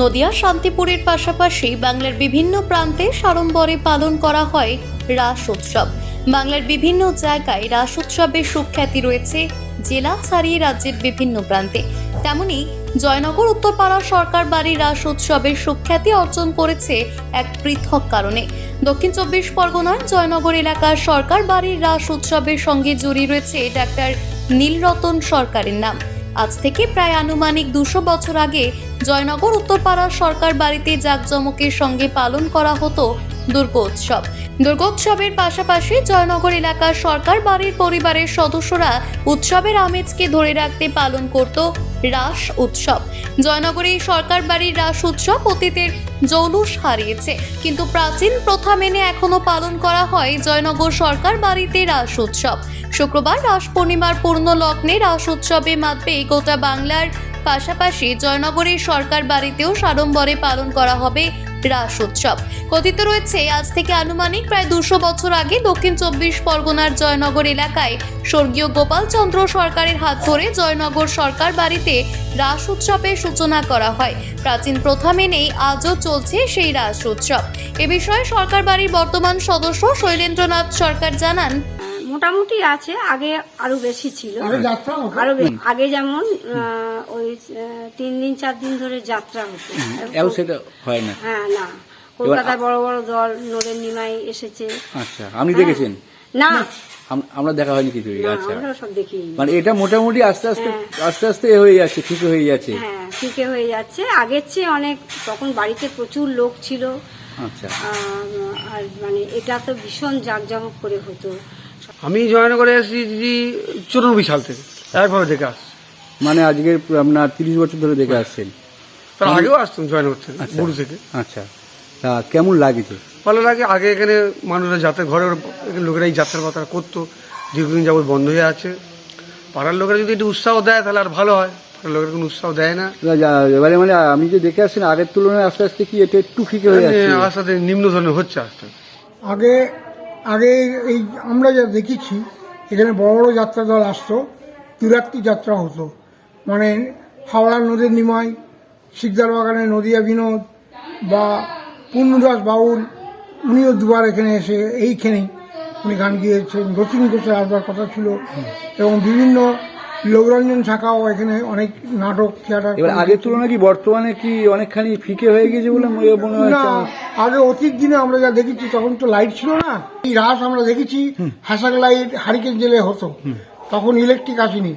নদিয়া, শান্তিপুরের পাশাপাশি বাংলার বিভিন্ন প্রান্তে সাড়ম্বরে পালন করা হয় রাস উৎসব। বাংলার বিভিন্ন জায়গায় রাস উৎসবের সুখ্যাতি রয়েছে জেলা ছাড়িয়ে রাজ্যের বিভিন্ন প্রান্তে। তেমনি জয়নগর, উত্তরপাড়া সরকার বাড়ির রাস উৎসবের সুখ্যাতি অর্জন করেছে এক পৃথক কারণে। দক্ষিণ চব্বিশ পরগনার জয়নগর এলাকার সরকার বাড়ির রাস উৎসবের সঙ্গে জড়িয়ে রয়েছে ডাক্তার নীলরতন সরকারের নাম। আজ থেকে প্রায় আনুমানিক দুশো বছর আগে জয়নগর উত্তরপাড়ার সরকার বাড়িতে জাঁকজমকের সঙ্গে পালন করা হতো দুর্গোৎসব। দুর্গোৎসবের পাশাপাশি জয়নগর এলাকার সরকার বাড়ির পরিবারের সদস্যরা উৎসবের আমেজকে ধরে রাখতে পালন করত রাস উৎসব। জয়নগরে সরকার বাড়ির রাস উৎসব অতীতের জৌলুস হারিয়েছে, কিন্তু প্রাচীন প্রথা মেনে এখনও পালন করা হয় জয়নগর সরকার বাড়িতে রাস উৎসব। শুক্রবার রাস পূর্ণিমার পূর্ণ লগ্নে রাস উৎসবে মাতবে গোটা বাংলার। পাশাপাশি জয়নগরের সরকার বাড়িতেও সাড়ম্বরে পালন করা হবে রাস উৎসব। কথিত রয়েছে, আজ থেকে আনুমানিক প্রায় দুশো বছর আগে দক্ষিণ চব্বিশ পরগনার জয়নগর এলাকায় স্বর্গীয় গোপালচন্দ্র সরকারের হাত ধরে জয়নগর সরকার বাড়িতে রাস উৎসবের সূচনা করা হয়। প্রাচীন প্রথা মেনেই আজও চলছে সেই রাস উৎসব। এ বিষয়ে সরকার বাড়ির বর্তমান সদস্য শৈলেন্দ্রনাথ সরকার জানান। মোটামুটি আছে আগে আরও বেশি ছিল। আরে যাত্রা হতো? আরও আগে যেমন ওই তিন দিন চার দিন ধরে যাত্রা হতো। সেটা হয় না। হ্যাঁ না। কলকাতায় বড় বড় দল নোরের নিমাই এসেছে। আচ্ছা আপনি দেখেছেন? না। আমরা দেখা হয়নি কিছুই না, আচ্ছা। সব দেখি। মানে এটা মোটামুটি আস্তে আস্তে আস্তে আস্তে হয়ে যাচ্ছে ঠিক হয়ে যাচ্ছে। হ্যাঁ ফিকে হয়ে যাচ্ছে। আগের চেয়ে অনেক তখন বাড়িতে প্রচুর লোক ছিল। আচ্ছা। আর মানে এটা তো ভীষণ জাঁকজমক করে হতো। আমি জয়নগরে এসেছি চুরানব্বই সাল থেকে। একভাবে দেখে আসছি। মানে আজকে আপনার তিরিশ বছর ধরে দেখে আসছেন। তার আগেও আসতাম জয়নগর থেকে আচ্ছা। বুড়ো থেকে। আচ্ছা। তা কেমন লাগছে? ভালো লাগে আগে এখানে মানুষরা যাত্রা ঘরে লোকেরা এই যাত্রার কথা করতো দীর্ঘদিন যাবত বন্ধ হয়ে আছে। পাড়ার লোকেরা যদি একটু উৎসাহ দেয় তাহলে আর ভালো হয়। পাড়ার লোকেরা কোনো উৎসাহ দেয় না। না, এবারে মানে আমি যে দেখে আসছেন আগের তুলনায় আস্তে আস্তে কি এটা একটু ফিকে হয়ে যাচ্ছে আস্তে আস্তে নিম্ন ধরনের হচ্ছে আস্তে। আগে আগে এই আমরা যা দেখেছি এখানে বড় বড় যাত্রা দল আসতো তিরাত্রি যাত্রা হতো। মানে হাওড়ার নদীর নিমাই শিকদার বাগানে নদিয়া বিনোদ বা পূর্ণদাস বাউল উনিও দুবার এখানে এসে এইখানেই উনি গান গিয়েছেন। রতিন ঘোষের আসবার কথা ছিল। এবং বিভিন্ন লোকরঞ্জন শাখাও এখানে অনেক নাটক থিয়েটার এবার আগের তুলনায় কি বর্তমানে কি অনেকখানি ফিকে হয়ে গেছে বলে মনে হয় না আগে অতীত দিনে আমরা যা দেখেছি তখন তো লাইট ছিল না। এই রাস আমরা দেখেছি হ্যাসাক লাইট হারিকেন জেলে হতো। তখন ইলেকট্রিক আসেনি।